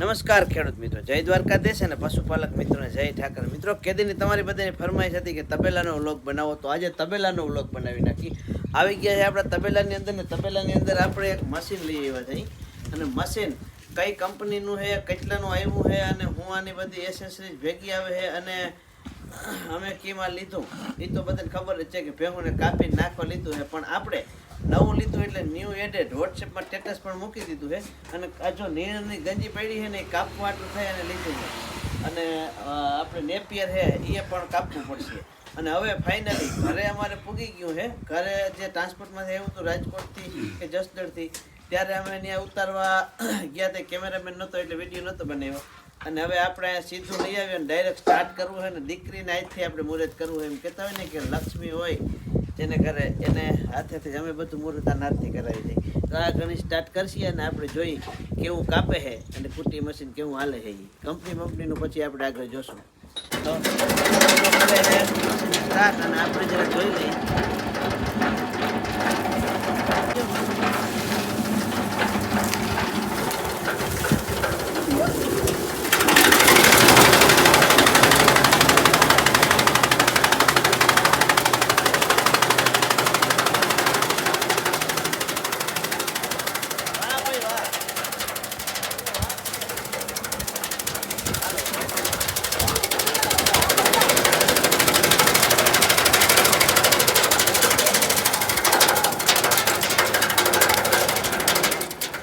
નમસ્કાર ખેડૂત મિત્રો, જય દ્વારકાધીશ અને પશુપાલક મિત્રોને જય ઠાકર. મિત્રો, કેદીની તમારી બધાની ફરમાઈશ હતી કે તબેલાનો વ્લોગ બનાવો, તો આજે તબેલાનો વ્લોગ બનાવી નાખી. આવી ગયા છે આપણા તબેલાની અંદર ને તબેલાની અંદર આપણે એક મશીન લઈ આવ્યા છે અને મશીન કઈ કંપનીનું છે, કેટલાનું આવ્યું છે, અને હું આની બધી એસેસરીઝ ભેગી આવે છે, અને અમે કીમાં લીધું. એ તો બધાને ખબર જ છે કે ભેગુને કાપી નાખવા લીધું છે. પણ આપણે નવું લીધું એટલે ન્યૂ એડેડ વોટ્સએપમાં સ્ટેટસ પણ મૂકી દીધું છે. અને આ જો નીણની ગંજી પડી છે ને એ કાપવા આટલું થાય અને લીધું છે. અને આપણે નેપિયર છે એ પણ કાપવું પડશે. અને હવે ફાઇનલી ઘરે અમારે પૂગી ગયું છે. ઘરે જે ટ્રાન્સપોર્ટમાંથી આવ્યું હતું રાજકોટથી કે જસદણથી. ત્યારે અમે ત્યાં ઉતારવા ગયા તે કેમેરામેન નહોતો એટલે વીડિયો નહોતો બનાવ્યો. અને હવે આપણે સીધું લઈ આવીએ ડાયરેક્ટ સ્ટાર્ટ કરવું હોય ને દીકરીને આજથી આપણે મુહૂર્ત કરવું હોય એમ કહેતા હોય ને કે લક્ષ્મી હોય જેને ઘરે એને હાથેથી અમે બધું મુહૂર્ત આ નાથથી કરાવી દઈએ તો આ ઘણી સ્ટાર્ટ કરશી અને આપણે જોઈ કેવું કાપે છે અને કુટી મશીન કેવું હાલે છે એ કંપની કંપનીનું પછી આપણે આગળ જોશું તો અને આપણે જરા જોઈ લઈએ વાહ ભાઈ વાહ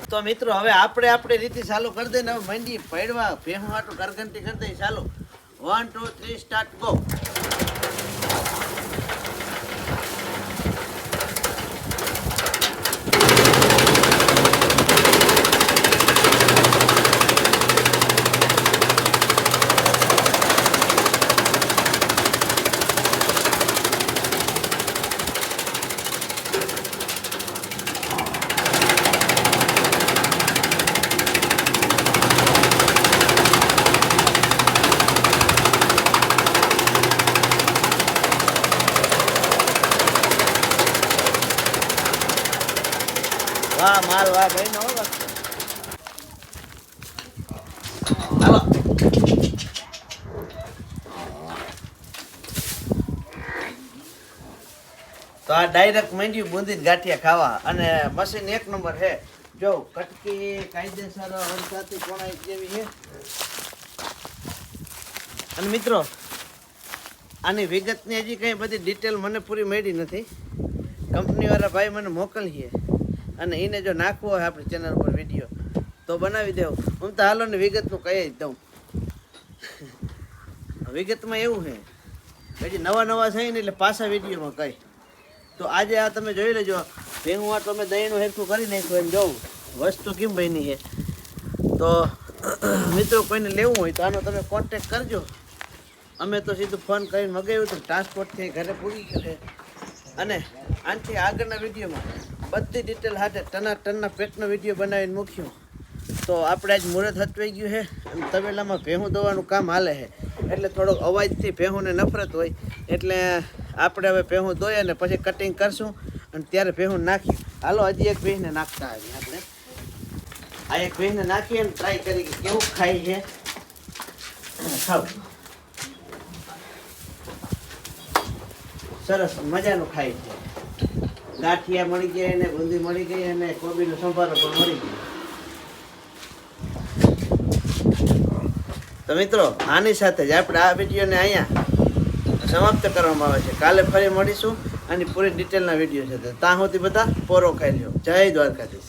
તો મિત્રો, હવે આપણે આપણી રીતે ચાલુ કરી દઈએ હવે મંડી પડવા ભેહું આટલું કરગંતી કરી દઈએ, ચાલુ. One two three start go વાહ, માલ, વાહ, ભાઈ નો તો આ ડાયરેક્ટ મેંડ્યું બુંદી ગાંઠિયા ખાવા. અને મશીન એક નંબર છે. જો, કટકી, કાયદેસર વરસાદી કોણાઈ જેવી છે. અને મિત્રો, આની વિગતની હજી કંઈ બધી ડિટેલ મને પૂરી મળી નથી. કંપનીવાળા ભાઈ મને મોકલીએ અને એને જો નાખવો હોય આપણી ચેનલ પર વીડિયો તો બનાવી દેવું. હું તો હાલો ને વિગતનું કહી જ દઉં. વિગતમાં એવું છે પછી નવા નવા છે ને એટલે પાછા વિડીયોમાં કહી તો આજે આ તમે જોઈ લેજો ભેગું આ અમે દહીંનું હેરખું કરી નાખ્યું એમ જોઉં. વસ્તુ કેમ બની છે? તો મિત્રો કોઈને લેવું હોય તો આનો તમે કોન્ટેક કરજો. અમે તો સીધું ફોન કરીને મગાવ્યું હતું ટ્રાન્સપોર્ટથી ઘરે પૂરી કરે. અને આનાથી આગળના વિડીયોમાં બધી ડિટેલ સાથે ટના ટનના પેટનો વીડિયો બનાવીને મૂક્યો. તો આપણે આજ મુહૂર્ત હચવાઈ ગયું છે અને તબેલામાં ભેહું દવાનું કામ હાલે છે. એટલે થોડોક અવાજથી ભેહુંને નફરત હોય. એટલે આપણે હવે ભેહું દોઈએ અને પછી કટિંગ કરશું અને ત્યારે ભેહું નાખી હાલો, હજી એક ભેહને નાખતા આવીએ આપણે. આ એક ભેહને નાખીએ અને ટ્રાય કરી કેવું ખાય છે. ખાવ. સરસ મજાનું ખાય છે. ગાંઠિયા મળી ગયા અને બુંદી મળી ગઈ અને કોબીનો સંભારો પણ મળી ગયો. તો મિત્રો, આની સાથે જ આપણે આ વિડીયોને અહીંયા સમાપ્ત કરવામાં આવે છે. કાલે ફરી મળીશું. આની પૂરી ડિટેલના વીડિયો છે ત્યાં સુધી બધા પોરો ખાઈ લો જય દ્વારકાધીશ.